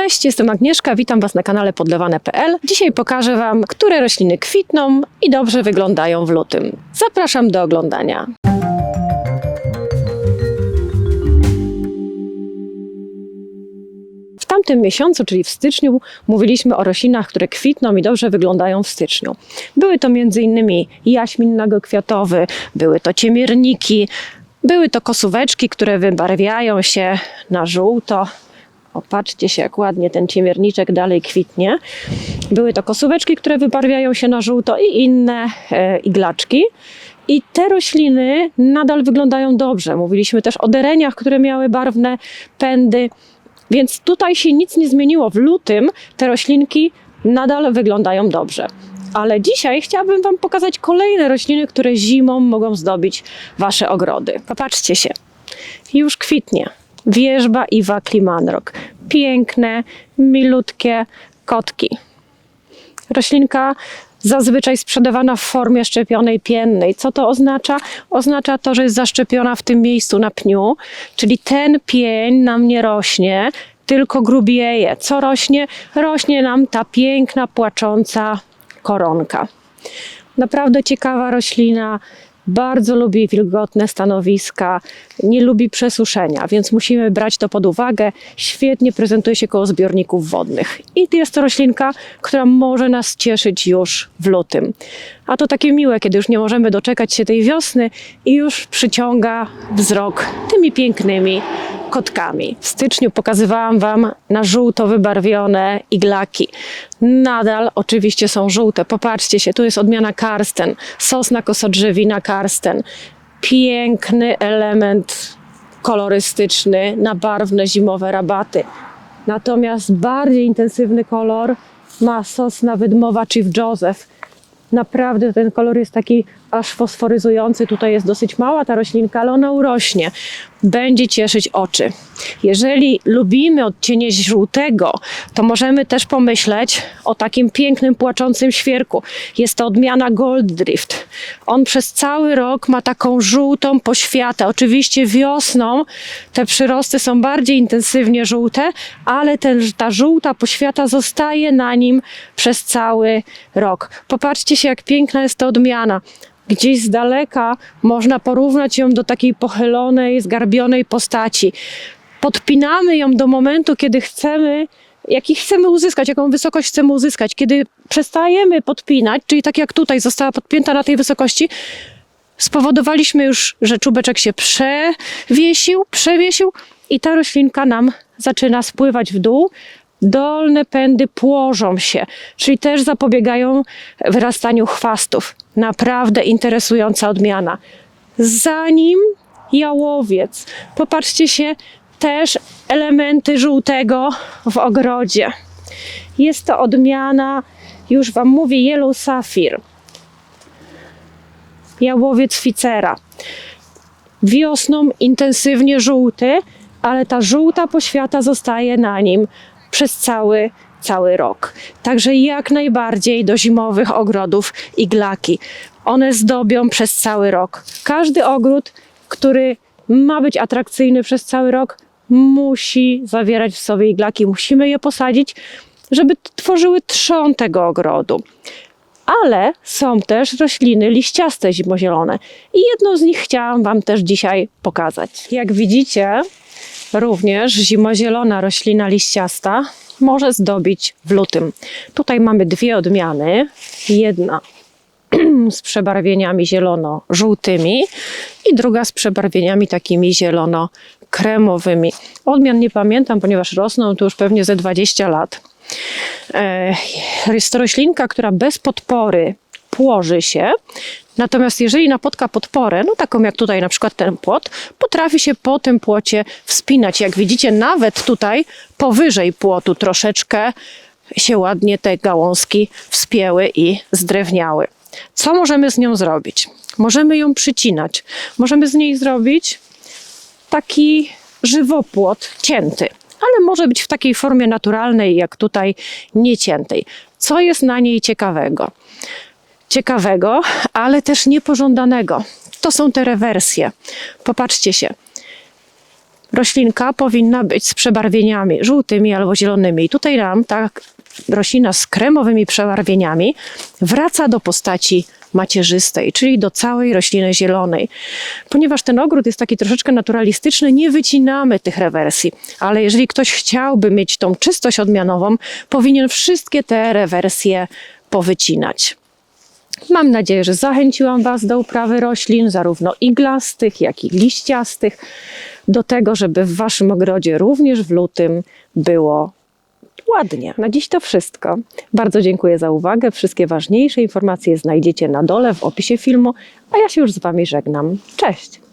Cześć, jestem Agnieszka, witam Was na kanale podlewane.pl. Dzisiaj pokażę Wam, które rośliny kwitną i dobrze wyglądają w lutym. Zapraszam do oglądania. W tamtym miesiącu, czyli w styczniu, mówiliśmy o roślinach, które kwitną i dobrze wyglądają w styczniu. Były to m.in. jaśmin nagokwiatowy, były to ciemierniki, były to kosóweczki, które wybarwiają się na żółto. Opatrzcie się, jak ładnie ten ciemierniczek dalej kwitnie. Były to kosóweczki, które wybarwiają się na żółto i inne e, iglaczki. I te rośliny nadal wyglądają dobrze. Mówiliśmy też o dereniach, które miały barwne pędy. Więc tutaj się nic nie zmieniło. W lutym te roślinki nadal wyglądają dobrze. Ale dzisiaj chciałabym Wam pokazać kolejne rośliny, które zimą mogą zdobić Wasze ogrody. Popatrzcie się. Już kwitnie. Wierzba i waklimanrok. Piękne, milutkie kotki. Roślinka zazwyczaj sprzedawana w formie szczepionej piennej. Co to oznacza? Oznacza to, że jest zaszczepiona w tym miejscu na pniu, czyli ten pień nam nie rośnie, tylko grubieje. Co rośnie? Rośnie nam ta piękna, płacząca koronka. Naprawdę ciekawa roślina. Bardzo lubi wilgotne stanowiska, nie lubi przesuszenia, więc musimy brać to pod uwagę. Świetnie prezentuje się koło zbiorników wodnych. I jest to roślinka, która może nas cieszyć już w lutym. A to takie miłe, kiedy już nie możemy doczekać się tej wiosny i już przyciąga wzrok tymi pięknymi kotkami. W styczniu pokazywałam Wam na żółto wybarwione iglaki. Nadal oczywiście są żółte. Popatrzcie się, tu jest odmiana karsten, sosna kosodrzewina karsten. Piękny element kolorystyczny na barwne zimowe rabaty. Natomiast bardziej intensywny kolor ma sosna wydmowa Chief Joseph. Naprawdę ten kolor jest taki aż fosforyzujący. Tutaj jest dosyć mała ta roślinka, ale ona urośnie. Będzie cieszyć oczy. Jeżeli lubimy odcienie żółtego, to możemy też pomyśleć o takim pięknym, płaczącym świerku. Jest to odmiana Gold Drift. On przez cały rok ma taką żółtą poświatę. Oczywiście wiosną te przyrosty są bardziej intensywnie żółte, ale ten, ta żółta poświata zostaje na nim przez cały rok. Popatrzcie się, jak piękna jest to odmiana gdzieś z daleka można porównać ją do takiej pochylonej, zgarbionej postaci. Podpinamy ją do momentu, kiedy chcemy, jaki chcemy uzyskać, jaką wysokość chcemy uzyskać. Kiedy przestajemy podpinać, czyli tak jak tutaj została podpięta na tej wysokości, spowodowaliśmy już, że czubeczek się przewiesił, przewiesił i ta roślinka nam zaczyna spływać w dół. Dolne pędy płożą się, czyli też zapobiegają wyrastaniu chwastów. Naprawdę interesująca odmiana. Zanim jałowiec, popatrzcie się, też elementy żółtego w ogrodzie. Jest to odmiana, już Wam mówię, Yellow Sapphire. Jałowiec Ficera. Wiosną intensywnie żółty, ale ta żółta poświata zostaje na nim przez cały, cały rok. Także jak najbardziej do zimowych ogrodów iglaki. One zdobią przez cały rok. Każdy ogród, który ma być atrakcyjny przez cały rok, musi zawierać w sobie iglaki. Musimy je posadzić, żeby tworzyły trzon tego ogrodu. Ale są też rośliny liściaste zimozielone i jedną z nich chciałam Wam też dzisiaj pokazać. Jak widzicie, Również zimozielona roślina liściasta może zdobić w lutym. Tutaj mamy dwie odmiany. Jedna z przebarwieniami zielono-żółtymi i druga z przebarwieniami takimi zielono-kremowymi. Odmian nie pamiętam, ponieważ rosną tu już pewnie ze 20 lat. E, jest to roślinka, która bez podpory płoży się, Natomiast jeżeli napotka podporę, no taką jak tutaj na przykład ten płot, potrafi się po tym płocie wspinać. Jak widzicie, nawet tutaj powyżej płotu troszeczkę się ładnie te gałązki wspięły i zdrewniały. Co możemy z nią zrobić? Możemy ją przycinać. Możemy z niej zrobić taki żywopłot cięty, ale może być w takiej formie naturalnej, jak tutaj nieciętej. Co jest na niej ciekawego? Ciekawego, ale też niepożądanego. To są te rewersje. Popatrzcie się. roślinka powinna być z przebarwieniami żółtymi albo zielonymi. I tutaj nam ta roślina z kremowymi przebarwieniami wraca do postaci macierzystej, czyli do całej rośliny zielonej. Ponieważ ten ogród jest taki troszeczkę naturalistyczny, nie wycinamy tych rewersji, ale jeżeli ktoś chciałby mieć tą czystość odmianową, powinien wszystkie te rewersje powycinać. Mam nadzieję, że zachęciłam Was do uprawy roślin, zarówno iglastych, jak i liściastych, do tego, żeby w Waszym ogrodzie również w lutym było ładnie. Na dziś to wszystko. Bardzo dziękuję za uwagę. Wszystkie ważniejsze informacje znajdziecie na dole w opisie filmu, a ja się już z Wami żegnam. Cześć!